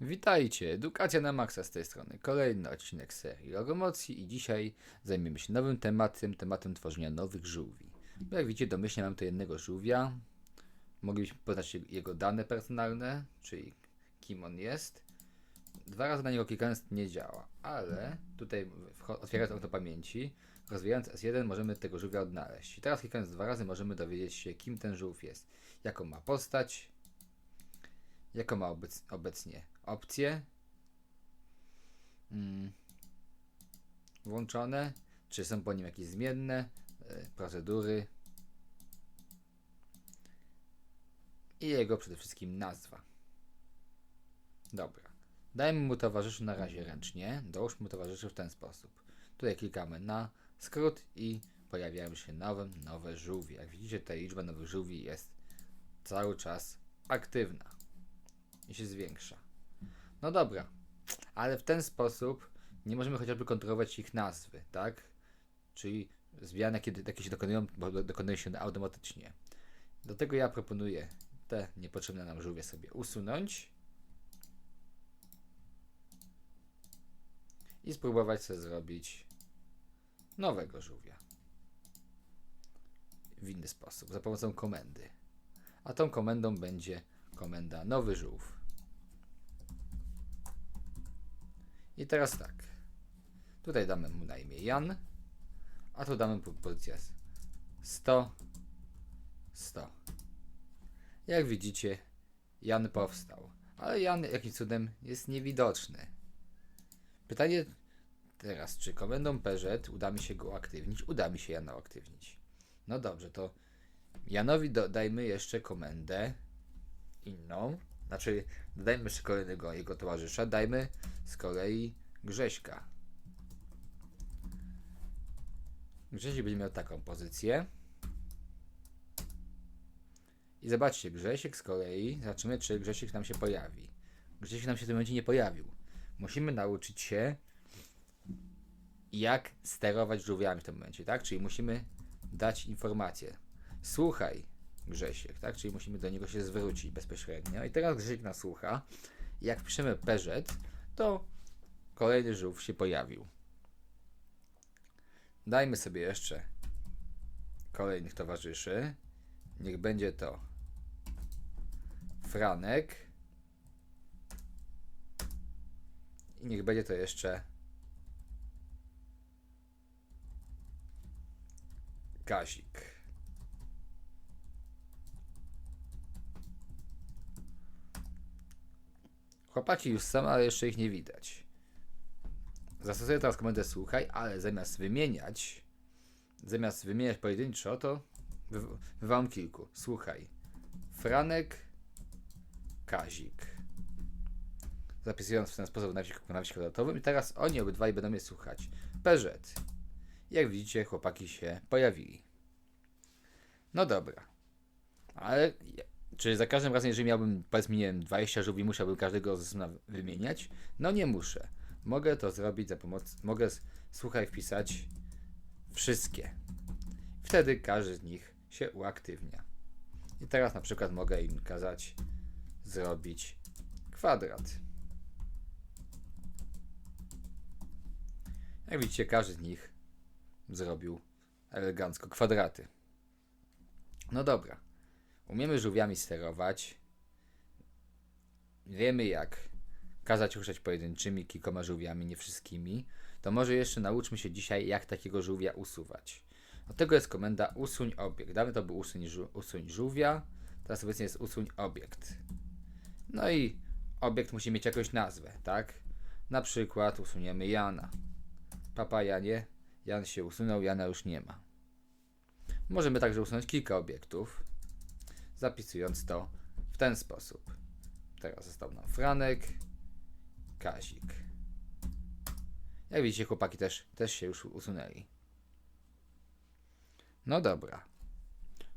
Witajcie, Edukacja na Maxa z tej strony. Kolejny odcinek serii Logomocji i dzisiaj zajmiemy się nowym tematem, tematem tworzenia nowych żółwi. Bo jak widzicie, domyślnie mam tu jednego żółwia. Moglibyśmy poznać je- jego dane personalne, czyli kim on jest. Dwa razy na niego klikając nie działa, ale tutaj otwierając okno pamięci, rozwijając S1 możemy tego żółwia odnaleźć. I teraz klikając dwa razy możemy dowiedzieć się, kim ten żółw jest, jaką ma postać, jaką ma obec obecnie opcje mm, włączone, czy są po nim jakieś zmienne e, procedury i jego przede wszystkim nazwa. Dobra. Dajmy mu towarzyszy na razie ręcznie. Dołóżmy towarzyszy w ten sposób. Tutaj klikamy na skrót i pojawiają się nowe, nowe żółwie. Jak widzicie, ta liczba nowych żółwi jest cały czas aktywna i się zwiększa. No dobra, ale w ten sposób nie możemy chociażby kontrolować ich nazwy, tak? Czyli zmiany, kiedy takie się dokonują, do- dokonują się automatycznie. Dlatego ja proponuję te niepotrzebne nam żółwie sobie usunąć i spróbować sobie zrobić nowego żółwia w inny sposób, za pomocą komendy. A tą komendą będzie komenda nowy żółw. I teraz tak. Tutaj damy mu na imię Jan, a tu damy po- pozycję 100, 100. Jak widzicie, Jan powstał, ale Jan jakimś cudem jest niewidoczny. Pytanie teraz, czy komendą PZ uda mi się go uaktywnić? Uda mi się Jana uaktywnić. No dobrze, to Janowi dodajmy jeszcze komendę inną. Znaczy, dodajmy jeszcze kolejnego jego towarzysza. Dajmy z kolei Grześka. Grzesiek będzie miał taką pozycję. I zobaczcie, Grzesiek z kolei, zobaczymy, czy Grzesiek nam się pojawi. Grzesiek nam się w tym momencie nie pojawił. Musimy nauczyć się, jak sterować żółwiami w tym momencie, tak? Czyli musimy dać informację. Słuchaj, Grzesiek, tak? Czyli musimy do niego się zwrócić bezpośrednio. I teraz Grzesiek nas słucha. Jak wpiszemy PZ, to kolejny żółw się pojawił. Dajmy sobie jeszcze kolejnych towarzyszy. Niech będzie to Franek. I niech będzie to jeszcze Kazik. Chłopaki już są, ale jeszcze ich nie widać. Zastosuję teraz komendę słuchaj, ale zamiast wymieniać, zamiast wymieniać pojedynczo, to wywołam kilku. Słuchaj. Franek, Kazik. Zapisując w ten sposób na wieś- na wieś kwadratowym i teraz oni obydwaj będą mnie słuchać. PZ. Jak widzicie, chłopaki się pojawili. No dobra. Ale czy za każdym razem, jeżeli miałbym, powiedzmy, nie wiem, 20 żółwi, musiałbym każdego z wymieniać? No nie muszę. Mogę to zrobić za pomocą, mogę, słuchaj, wpisać wszystkie. Wtedy każdy z nich się uaktywnia. I teraz na przykład mogę im kazać zrobić kwadrat. Jak widzicie, każdy z nich zrobił elegancko kwadraty. No dobra. Umiemy żółwiami sterować. Wiemy jak kazać ruszać pojedynczymi kilkoma żółwiami, nie wszystkimi. To może jeszcze nauczmy się dzisiaj, jak takiego żółwia usuwać. Do tego jest komenda usuń obiekt. Dawno to był usuń, usuń żółwia, teraz obecnie jest usuń obiekt. No i obiekt musi mieć jakąś nazwę, tak? Na przykład usuniemy Jana. Papa Janie, Jan się usunął, Jana już nie ma. Możemy także usunąć kilka obiektów, zapisując to w ten sposób. Teraz został nam Franek, Kazik. Jak widzicie, chłopaki też, też się już usunęli. No dobra.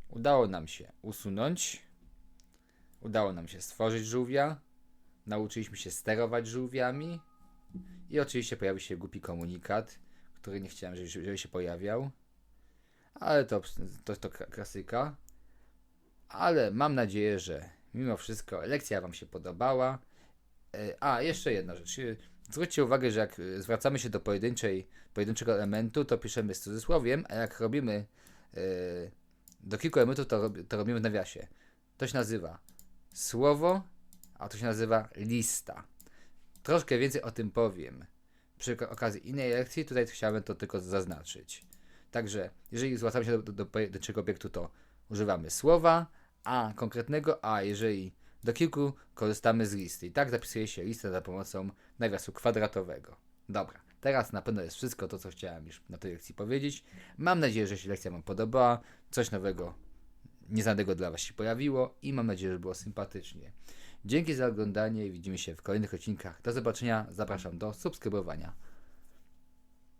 Udało nam się usunąć. Udało nam się stworzyć żółwia. Nauczyliśmy się sterować żółwiami. I oczywiście pojawił się głupi komunikat, który nie chciałem, żeby, żeby się pojawiał. Ale to, to, to kla- klasyka. Ale mam nadzieję, że mimo wszystko lekcja Wam się podobała E, A, jeszcze jedna rzecz. E, Zwróćcie uwagę, że jak e, zwracamy się do pojedynczej, pojedynczego elementu, to piszemy z cudzysłowiem, a jak robimy do kilku elementów, to, to robimy w nawiasie. To się nazywa słowo, a to się nazywa lista. Troszkę więcej o tym powiem przy ok- okazji innej lekcji. Tutaj chciałem to tylko zaznaczyć. Także, jeżeli zwracamy się do, do, do pojedynczego obiektu, to używamy słowa, a konkretnego, a jeżeli do kilku korzystamy z listy. I tak zapisuje się listę za pomocą nawiasu kwadratowego. Dobra, teraz na pewno jest wszystko to, co chciałem już na tej lekcji powiedzieć. Mam nadzieję, że się lekcja Wam podobała, coś nowego, nieznanego dla Was się pojawiło i mam nadzieję, że było sympatycznie. Dzięki za oglądanie i widzimy się w kolejnych odcinkach. Do zobaczenia, zapraszam do subskrybowania